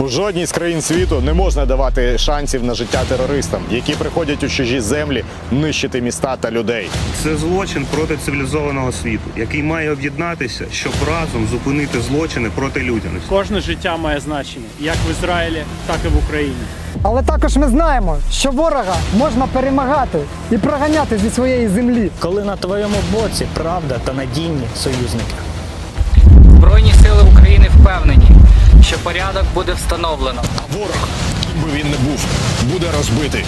У жодній з країн світу не можна давати шансів на життя терористам, які приходять у чужі землі нищити міста та людей. Це злочин проти цивілізованого світу, який має об'єднатися, щоб разом зупинити злочини проти людяності. Кожне життя має значення як в Ізраїлі, так і в Україні. Але також ми знаємо, що ворога можна перемагати і проганяти зі своєї землі. коли на твоєму боці правда та надійні союзники. Збройні сили України впевнені, що порядок буде встановлено. А ворог, ким би він не був, буде розбитий.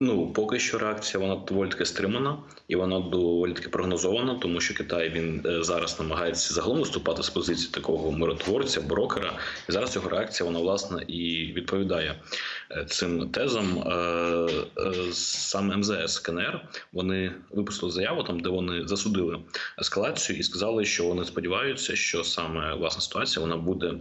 Ну, поки що реакція вона доволі таки стримана і вона доволі таки прогнозована, тому що Китай він е, зараз намагається загалом виступати з позиції такого миротворця, брокера. І зараз його реакція вона власне і відповідає е, цим тезам. Е, Саме МЗС КНР вони випустили заяву там, де вони засудили ескалацію і сказали, що вони сподіваються, що саме власна ситуація вона буде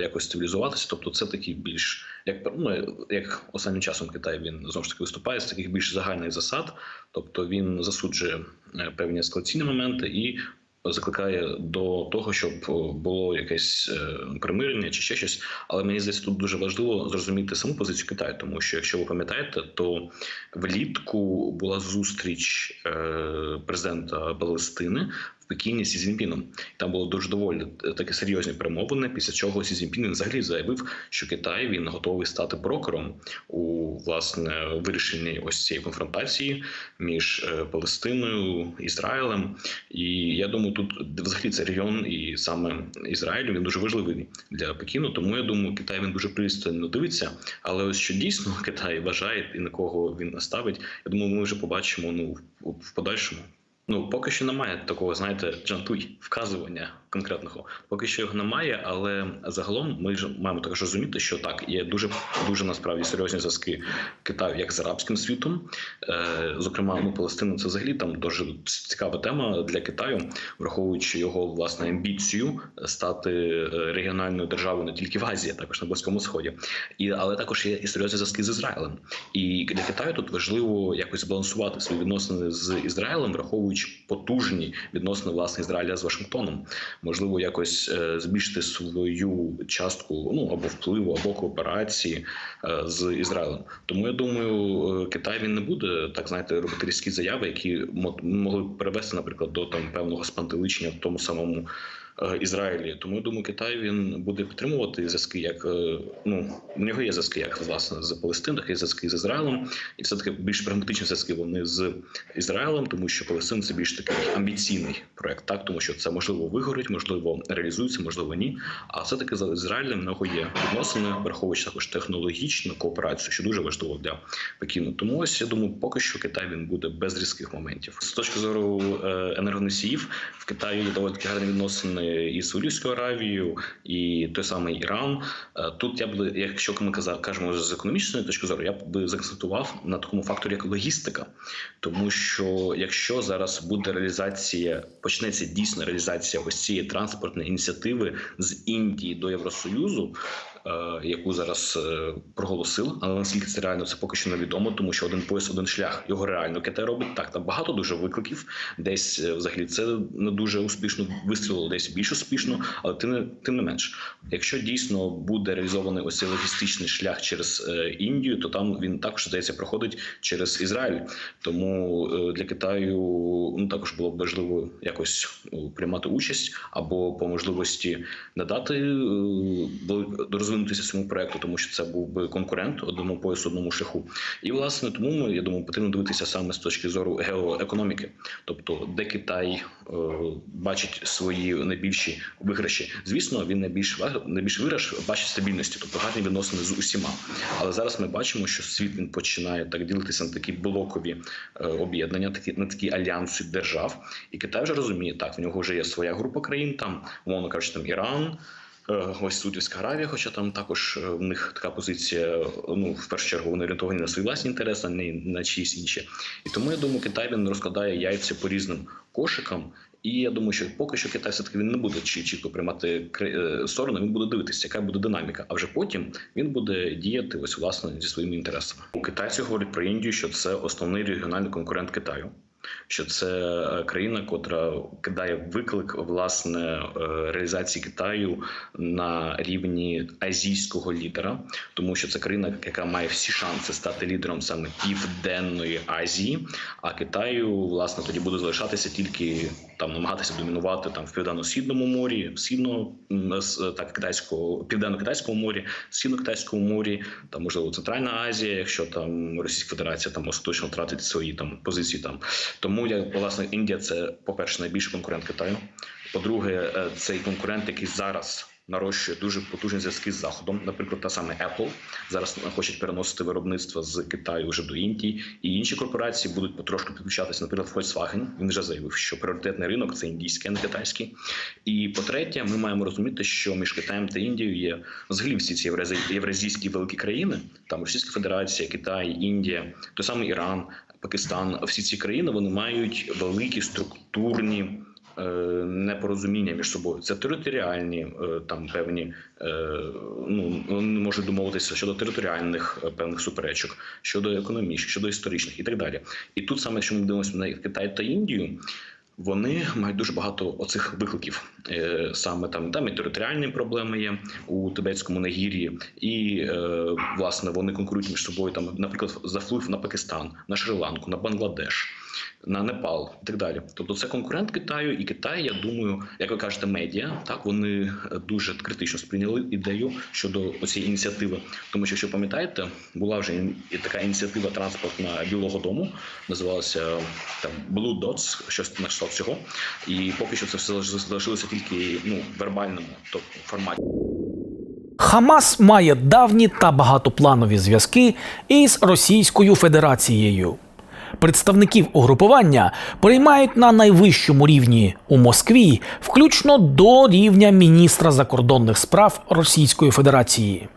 якось стабілізуватися. Тобто, це такий більш як ну, як останнім часом Китай він знову ж таки виступає з таких більш загальних засад, тобто він засуджує е, певні ескалаційні моменти і закликає до того, щоб було якесь е, примирення чи ще щось. Але мені здається, тут дуже важливо зрозуміти саму позицію Китаю, тому що якщо ви пам'ятаєте, то влітку була зустріч е, президента Палестини. Пекіні з Сі Цзіньпіном. там було дуже доволі е, такі серйозні перемовини. Після чого Сі Цзіньпін взагалі заявив, що Китай він готовий стати брокером у власне вирішенні ось цієї конфронтації між е, Палестиною Ізраїлем. І я думаю, тут взагалі цей регіон і саме Ізраїль він дуже важливий для Пекіну. Тому я думаю, Китай він дуже пристально дивиться. Але ось що дійсно Китай вважає і на кого він ставить, я думаю, ми вже побачимо ну в подальшому. Ну, поки що немає такого, знаєте, джантуй вказування конкретного. Поки що його немає, але загалом ми ж маємо також розуміти, що так є дуже дуже насправді серйозні зв'язки Китаю як з арабським світом. Е, зокрема, ну Палестина це взагалі там дуже цікава тема для Китаю, враховуючи його власне амбіцію стати е, регіональною державою не тільки в Азії, а також на Близькому Сході. І але також є і серйозні зв'язки з Ізраїлем. І для Китаю тут важливо якось збалансувати свої відносини з Ізраїлем, враховуючи потужні відносини власне Ізраїля з Вашингтоном. Можливо, якось е, збільшити свою частку ну або впливу, або кооперації е, з Ізраїлем. Тому я думаю, е, Китай він не буде так знаєте робити різкі заяви, які мо- могли б привести, наприклад, до там певного спантеличення в тому самому. Е, Ізраїлі, тому я думаю, Китай він буде підтримувати зв'язки, як е, ну у нього є зв'язки, як власне з Палестиною, так є зв'язки з Ізраїлем, і все таки більш прагматичні зв'язки вони з Ізраїлем, тому що Палестина це більш такий амбіційний проект, так тому що це можливо вигорить, можливо, реалізується, можливо, ні. А все таки з Ізраїлем в нього є відносини, враховуючи також технологічну кооперацію, що дуже важливо для Пекіну. Тому ось я думаю, поки що Китай він буде без різких моментів. З точки зору е, енергоносіїв в Китаї доволі гарні відносини і Саудівську Аравію, і той самий Іран. Е, Тут я б, якщо ми кажемо з економічної точки зору, я б закцентував на такому факторі, як логістика. Тому що якщо зараз буде реалізація, почнеться дійсно реалізація ось цієї транспортної ініціативи з Індії до Євросоюзу, яку зараз е, проголосили, але наскільки це реально, це поки що невідомо, тому що один пояс, один шлях його реально Китай робить. Так, там багато дуже викликів. Десь е, взагалі це не дуже успішно вистрілило, десь більш успішно, але тим не тим не менш, якщо дійсно буде реалізований ось цей логістичний шлях через е, Індію, то там він також здається проходить через Ізраїль. Тому е, для Китаю ну також було б важливо якось приймати участь або по можливості надати е, до- розвинутися цьому проекту, тому що це був би конкурент одному поясу, одному шляху. І власне тому ми я думаю, потрібно дивитися саме з точки зору геоекономіки, тобто де Китай е, бачить свої найбільші виграші. Звісно, він найбільш найбільш виграш бачить стабільності, тобто гарні відносини з усіма. Але зараз ми бачимо, що світ він починає так ділитися на такі блокові е, об'єднання, такі на такі альянси держав. І Китай вже розуміє, так в нього вже є своя група країн, там умовно кажучи, там Іран. Е, Ось Саудівська Аравія, хоча там також е, в них така позиція. Ну в першу чергу вони орієнтовані на свої власні інтереси, а не на чиїсь інші. І тому я думаю, Китай він розкладає яйця по різним кошикам. І я думаю, що поки що Китай все таки він не буде чітко приймати е, сторону. Він буде дивитися, яка буде динаміка. А вже потім він буде діяти ось власне зі своїми інтересами. У китайці говорять про Індію, що це основний регіональний конкурент Китаю. Що це е, країна, котра кидає виклик власне е, реалізації Китаю на рівні азійського лідера, тому що це країна, яка має всі шанси стати лідером саме південної Азії. А Китаю власне тоді буде залишатися тільки там намагатися домінувати там в південно-східному морі, в східно так китайського південно-китайському морі, східно-китайському морі, там можливо Центральна Азія, якщо там Російська Федерація там остаточно втратить свої там позиції там. Тому я власне Індія це по перше найбільший конкурент Китаю. По-друге, е, цей конкурент, який зараз нарощує дуже потужні зв'язки з заходом. Наприклад, та саме Apple зараз хочуть переносити виробництво з Китаю вже до Індії, і інші корпорації будуть потрошку підключатися. Наприклад, Volkswagen, Він вже заявив, що пріоритетний ринок це індійський, а не китайський. І по-третє, ми маємо розуміти, що між Китаєм та Індією є взагалі всі ці євразій- євразійські великі країни, там Російська Федерація, Китай, Індія, той самий Іран, Пакистан. Всі ці країни вони мають великі структурні. Е, Непорозуміння між собою це територіальні е, там певні е, ну не можуть домовитися щодо територіальних певних суперечок, щодо економічних, щодо історичних і так далі. І тут саме, якщо ми дивимося на Китай та Індію, вони мають дуже багато оцих викликів. Саме там там і територіальні проблеми є у Тибетському Нагір'ї, і власне вони конкурують між собою. Там, наприклад, за вплив на Пакистан, на Шрі-Ланку, на Бангладеш, на Непал і так далі. Тобто, це конкурент Китаю, і Китай, я думаю, як ви кажете, медіа так вони е, дуже критично сприйняли ідею щодо цієї ініціативи. Тому що, якщо пам'ятаєте, була вже така ініціатива транспортна Білого Дому, називалася там Blue Dots, щось на кшталт цього. І поки що це все залишилося тільки ну вербальному тобто форматі. Хамас має давні та багатопланові зв'язки із Російською Федерацією. Представників угрупування приймають на найвищому рівні у Москві, включно до рівня міністра закордонних справ Російської Федерації.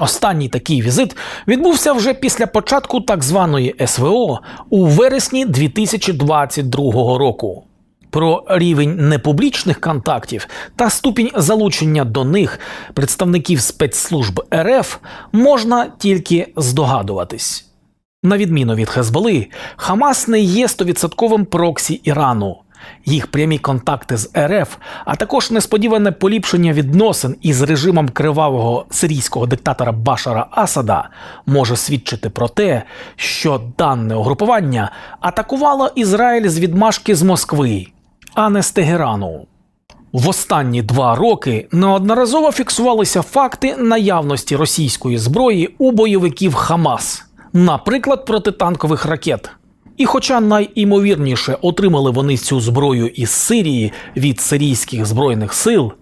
Останній такий візит відбувся вже після початку так званої СВО у вересні 2022 року. Про рівень непублічних контактів та ступінь залучення до них представників спецслужб РФ можна тільки здогадуватись. На відміну від Хезболи, Хамас не є стовідсотковим проксі Ірану. Їх прямі контакти з РФ, а також несподіване поліпшення відносин із режимом кривавого сирійського диктатора Башара Асада може свідчити про те, що дане угрупування атакувало Ізраїль з відмашки з Москви, а не з Тегерану. В останні два роки неодноразово фіксувалися факти наявності російської зброї у бойовиків Хамас, наприклад, протитанкових ракет. І хоча найімовірніше отримали вони цю зброю із Сирії від сирійських збройних сил,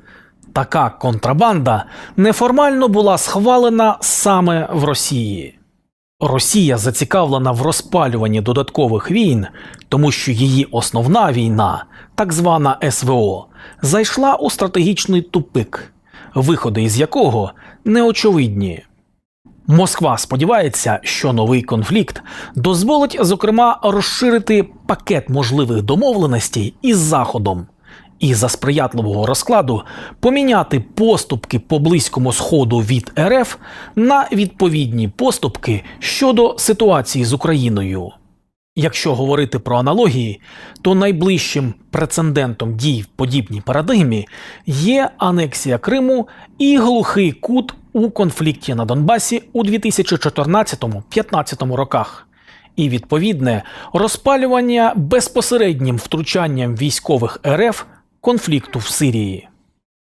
така контрабанда неформально була схвалена саме в Росії. Росія зацікавлена в розпалюванні додаткових війн, тому що її основна війна, так звана СВО, зайшла у стратегічний тупик, виходи із якого неочевидні. Москва сподівається, що новий конфлікт дозволить, зокрема, розширити пакет можливих домовленостей із Заходом і за сприятливого розкладу поміняти поступки по близькому сходу від РФ на відповідні поступки щодо ситуації з Україною. Якщо говорити про аналогії, то найближчим прецедентом дій в подібній парадигмі є анексія Криму і глухий кут у конфлікті на Донбасі у 2014-15 роках, і відповідне розпалювання безпосереднім втручанням військових РФ конфлікту в Сирії.